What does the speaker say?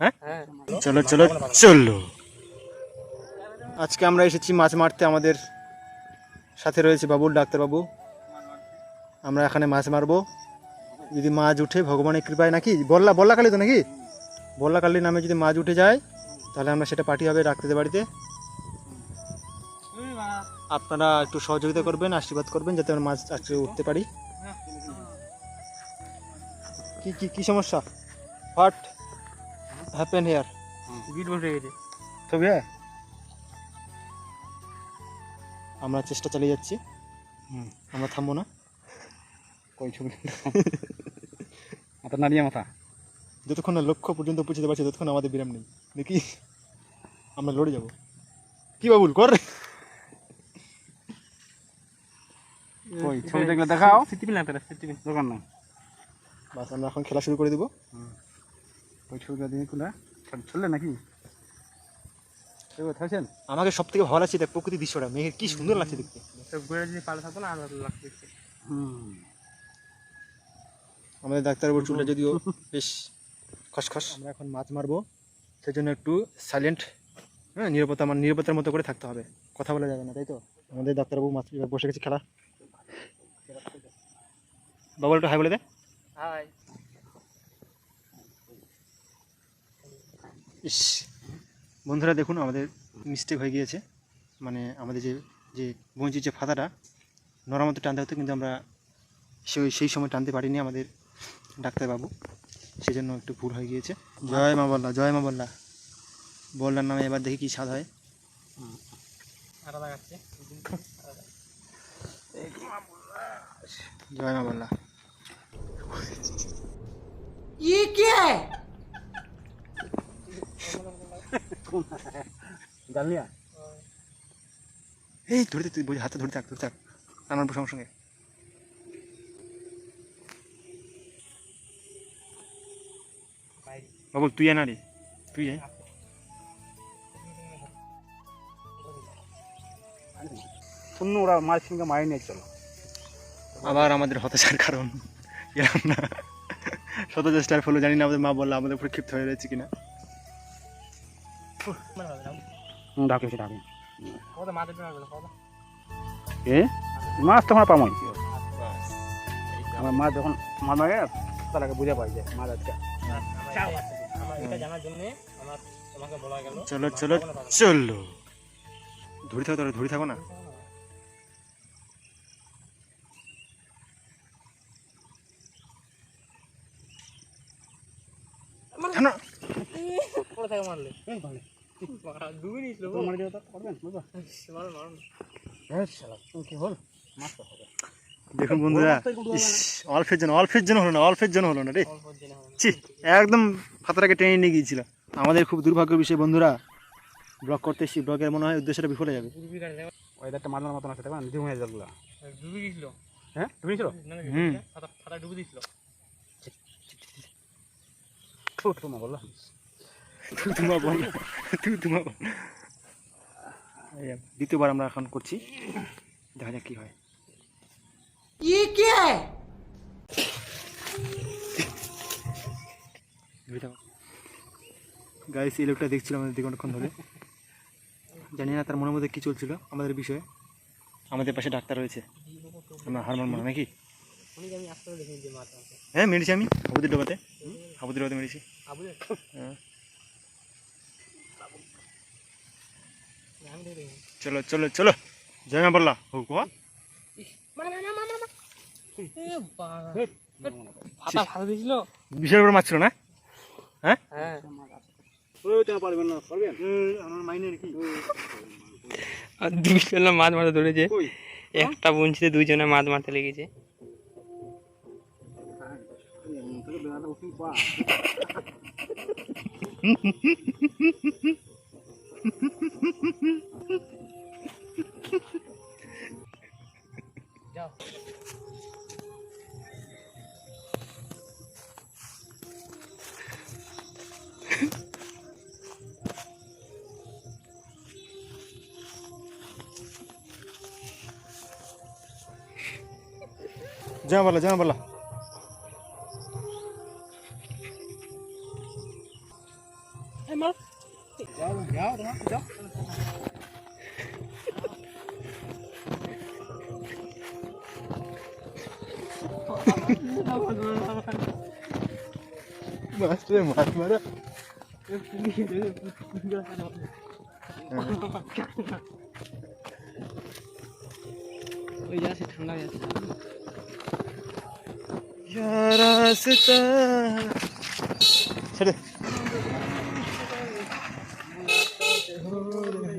হ্যাঁ চলো চলো চলো আজকে আমরা এসেছি মাছ মারতে আমাদের সাথে রয়েছে বাবুল ডাক্তারবাবু আমরা এখানে মাছ মারবো। যদি মাছ উঠে ভগবানের কৃপায় নাকি বল্লা বল্লা কালী তো নাকি বল্লা কালী নামে যদি মাছ উঠে যায় তাহলে আমরা সেটা পাঠিয়ে হবে ডাক্তারদের বাড়িতে আপনারা একটু সহযোগিতা করবেন আশীর্বাদ করবেন যাতে আমরা মাছ আজকে উঠতে পারি। কি কি কি সমস্যা? হোয়াট হ্যাপেন হেয়ার গিট বসে গেছে তবে আমরা চেষ্টা চালিয়ে যাচ্ছি। হুম। আমরা থামবো না। কই ছবি? মাথা নাড়িয়ে মাথা। যতক্ষণ না লক্ষ্য পর্যন্ত পৌঁছতে পারছি ততক্ষণ আমাদের বিরাম নেই। দেখি আমরা লড়ে যাব। কি বাবুল কর। কই ছবি দেখলে দেখাও? সিটিপিন লাগতে সিটিপিন দোকান না। বাস আমরা এখন খেলা শুরু করে দিব। ওই ছবিটা দিয়ে খুলে। চললে নাকি? থাকছেন? আমাকে সব থেকে ভালো লাগছে দেখ প্রকৃতি দৃশ্যটা। মেঘের কি সুন্দর লাগছে দেখতে। ঘুরে যদি পালে থাকতো না আর ভালো লাগছে হুম। আমাদের ডাক্তারবাবুর চুলটা যদিও বেশ খসখস আমরা এখন মাছ মারবো। সেজন্য একটু সাইলেন্ট হ্যাঁ নিরাপত্তা মানে নিরাপত্তার মতো করে থাকতে হবে। কথা বলা যাবে না তাই তো? আমাদের ডাক্তারবাবু মাছ বসে গেছে খেলা। বাবুল একটু হাই বলে দে। হাই। ইস বন্ধুরা দেখুন আমাদের মিস্টেক হয়ে গিয়েছে। মানে আমাদের যে যে বঞ্চির যে ফাতাটা নরম মতো টানতে হতো কিন্তু আমরা সেই সেই সময় টানতে পারিনি আমাদের ডাক্তারবাবু। সেই জন্য একটু ভুল হয়ে গিয়েছে। জয় মা বল্লা জয় মা বল্লা। বল্লার নামে এবার দেখি কি স্বাদ হয়। আলাদা জয় মা বল্লা জানলিয়া? এই ধরে তুই বুঝে হাতে ধরে থাক ধরে থাক। টানার সঙ্গে সঙ্গে বাবুল তুই আনা রে তুই শূন্য ওরা মাছ সঙ্গে মারি নিয়ে চলো। আবার আমাদের হতাশার কারণ। এরকম না। শত চেষ্টার ফলে জানি না আমাদের মা বলল আমাদের উপরে ক্ষিপ্ত হয়ে রয়েছে কিনা। ডাকে সে ডাকে। এ? মাছ তখন পামই আমার মা যখন মাছ মারে তার আগে বুঝে পাই যে মাছ আজকে। চলো চলো চলো। ধরে থাকো তোরা ধরে থাকো না। দেখুন বন্ধুরা অল্পের জন্য অল্পের জন্য হলো না অল্পের জন্য হলো না রে। ছি একদম ফাতাটাকে টেনে নিয়ে গিয়েছিল। আমাদের খুব দুর্ভাগ্য বিষয় বন্ধুরা ব্লগ করতে এসেছি ব্লগের মনে হয় উদ্দেশ্যটা বিফলে যাবে। ওয়েদারটা মারলার মতন আছে দেখবেন হয়ে হ্যাঁ ডুবে গেছিল হুম। ঠুট তোমা বলল তোমার বল এই দ্বিতীয়বার আমরা এখন করছি। দেখা যাক কি হয়। গাইস এই লোকটা দেখছিল আমাদের দিকে অনেকক্ষণ ধরে। জানি না তার মনের মধ্যে কী চলছিল আমাদের বিষয়ে। আমাদের পাশে ডাক্তার রয়েছে। আমরা হারমোন মনে নাকি? হ্যাঁ মেরেছি আমি। হাবুদের ডোবাতে? হাবুদের ডোবাতে মেরেছি। হ্যাঁ। চলো চলো চলো। জয় মা বললা। হো কোয়া? ফাটা ফাটা দিয়েছিল? বিশাল বড় মাছ ছিল না? হ্যাঁ? হ্যাঁ। পারবেন না পারবেন? আমার মাইনের কি 这个不要弄废话。Go. जाम वाला जाम वाला লেগেছে জামা বলা জামা বলা মাস্টারে মাছ মারা ওই যাচ্ছে ঠান্ডা হয়ে যাচ্ছে রাস্তা ছেড়ে Hare